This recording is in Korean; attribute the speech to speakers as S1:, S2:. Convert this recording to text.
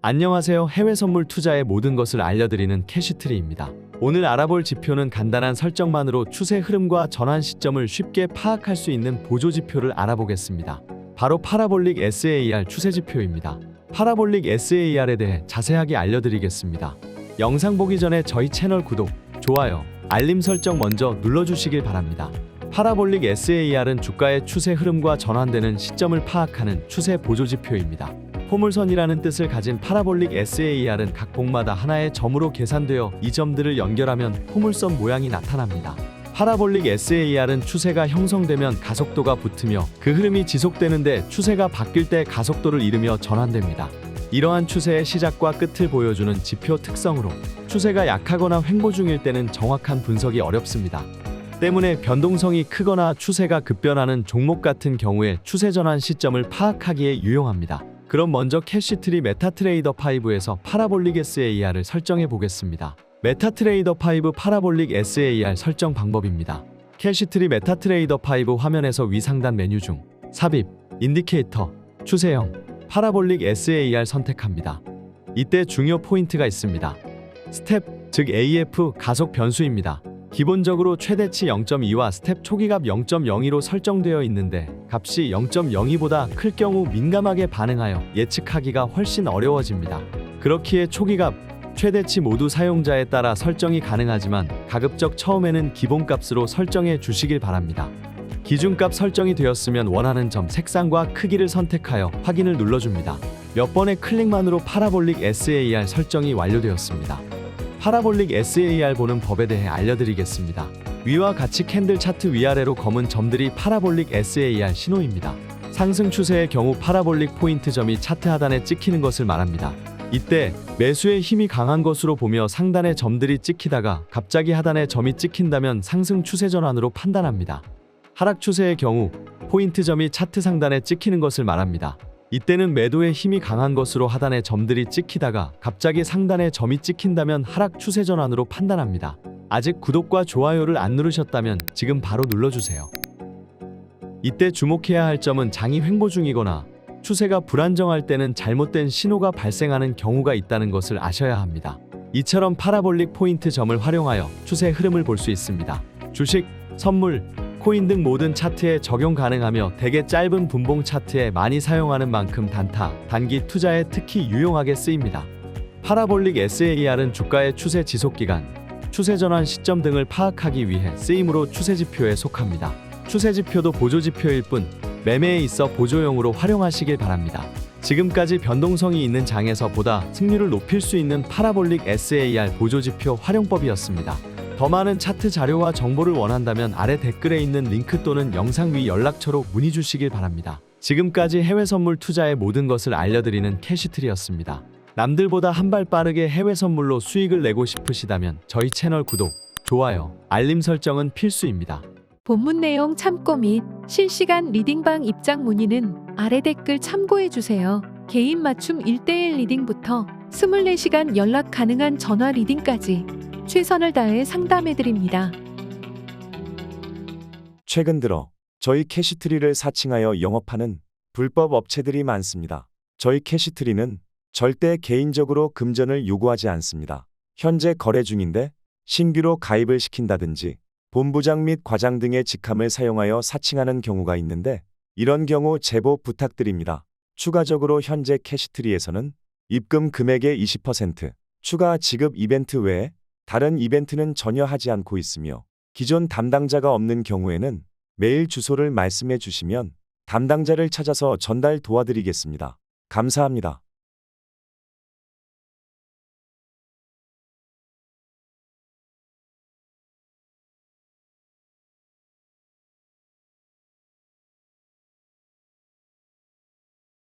S1: 안녕하세요. 해외 선물 투자의 모든 것을 알려드리는 캐시트리입니다. 오늘 알아볼 지표는 간단한 설정만으로 추세 흐름과 전환 시점을 쉽게 파악할 수 있는 보조 지표를 알아보겠습니다. 바로 파라볼릭 SAR 추세 지표입니다. 파라볼릭 SAR에 대해 자세하게 알려드리겠습니다. 영상 보기 전에 저희 채널 구독, 좋아요, 알림 설정 먼저 눌러주시길 바랍니다. 파라볼릭 SAR은 주가의 추세 흐름과 전환되는 시점을 파악하는 추세 보조 지표입니다. 포물선이라는 뜻을 가진 파라볼릭 SAR은 각 봉마다 하나의 점으로 계산되어 이 점들을 연결하면 포물선 모양이 나타납니다. 파라볼릭 SAR은 추세가 형성되면 가속도가 붙으며 그 흐름이 지속되는데 추세가 바뀔 때 가속도를 잃으며 전환됩니다. 이러한 추세의 시작과 끝을 보여주는 지표 특성으로 추세가 약하거나 횡보 중일 때는 정확한 분석이 어렵습니다. 때문에 변동성이 크거나 추세가 급변하는 종목 같은 경우에 추세 전환 시점을 파악하기에 유용합니다. 그럼 먼저 캐시트리 메타트레이더 5에서 파라볼릭 SAR을 설정해 보겠습니다. 메타트레이더 5 파라볼릭 SAR 설정 방법입니다. 캐시트리 메타트레이더 5 화면에서 위 상단 메뉴 중 삽입, 인디케이터, 추세형, 파라볼릭 SAR 선택합니다. 이때 중요 포인트가 있습니다. 스텝, 즉 AF 가속 변수입니다. 기본적으로 최대치 0.2와 스텝 초기값 0.02로 설정되어 있는데 값이 0.02보다 클 경우 민감하게 반응하여 예측하기가 훨씬 어려워집니다. 그렇기에 초기값, 최대치 모두 사용자에 따라 설정이 가능하지만 가급적 처음에는 기본값으로 설정해 주시길 바랍니다. 기준값 설정이 되었으면 원하는 점 색상과 크기를 선택하여 확인을 눌러줍니다. 몇 번의 클릭만으로 파라볼릭 SAR 설정이 완료되었습니다. 파라볼릭 SAR 보는 법에 대해 알려드리겠습니다. 위와 같이 캔들 차트 위아래로 검은 점들이 파라볼릭 SAR 신호입니다. 상승 추세의 경우 파라볼릭 포인트 점이 차트 하단에 찍히는 것을 말합니다. 이때 매수의 힘이 강한 것으로 보며 상단의 점들이 찍히다가 갑자기 하단에 점이 찍힌다면 상승 추세 전환으로 판단합니다. 하락 추세의 경우 포인트 점이 차트 상단에 찍히는 것을 말합니다. 이때는 매도의 힘이 강한 것으로 하단에 점들이 찍히다가 갑자기 상단에 점이 찍힌다면 하락 추세 전환으로 판단합니다. 아직 구독과 좋아요를 안 누르셨다면 지금 바로 눌러주세요. 이때 주목해야 할 점은 장이 횡보 중이거나 추세가 불안정할 때는 잘못된 신호가 발생하는 경우가 있다는 것을 아셔야 합니다. 이처럼 파라볼릭 포인트 점을 활용하여 추세 흐름을 볼 수 있습니다. 주식, 선물, 코인 등 모든 차트에 적용 가능하며 대개 짧은 분봉 차트에 많이 사용하는 만큼 단타, 단기 투자에 특히 유용하게 쓰입니다. 파라볼릭 SAR은 주가의 추세 지속 기간, 추세 전환 시점 등을 파악하기 위해 쓰임으로 추세 지표에 속합니다. 추세 지표도 보조 지표일 뿐 매매에 있어 보조용으로 활용하시길 바랍니다. 지금까지 변동성이 있는 장에서 보다 승률을 높일 수 있는 파라볼릭 SAR 보조 지표 활용법이었습니다. 더 많은 차트 자료와 정보를 원한다면 아래 댓글에 있는 링크 또는 영상 위 연락처로 문의 주시길 바랍니다. 지금까지 해외 선물 투자의 모든 것을 알려드리는 캐시트리였습니다. 남들보다 한 발 빠르게 해외 선물로 수익을 내고 싶으시다면 저희 채널 구독, 좋아요, 알림 설정은 필수입니다.
S2: 본문 내용 참고 및 실시간 리딩방 입장 문의는 아래 댓글 참고해 주세요. 개인 맞춤 1대1 리딩부터 24시간 연락 가능한 전화 리딩까지 최선을 다해 상담해 드립니다.
S3: 최근 들어 저희 캐시트리를 사칭하여 영업하는 불법 업체들이 많습니다. 저희 캐시트리는 절대 개인적으로 금전을 요구하지 않습니다. 현재 거래 중인데 신규로 가입을 시킨다든지 본부장 및 과장 등의 직함을 사용하여 사칭하는 경우가 있는데 이런 경우 제보 부탁드립니다. 추가적으로 현재 캐시트리에서는 입금 금액의 20% 추가 지급 이벤트 외에 다른 이벤트는 전혀 하지 않고 있으며 기존 담당자가 없는 경우에는 메일 주소를 말씀해 주시면 담당자를 찾아서 전달 도와드리겠습니다. 감사합니다.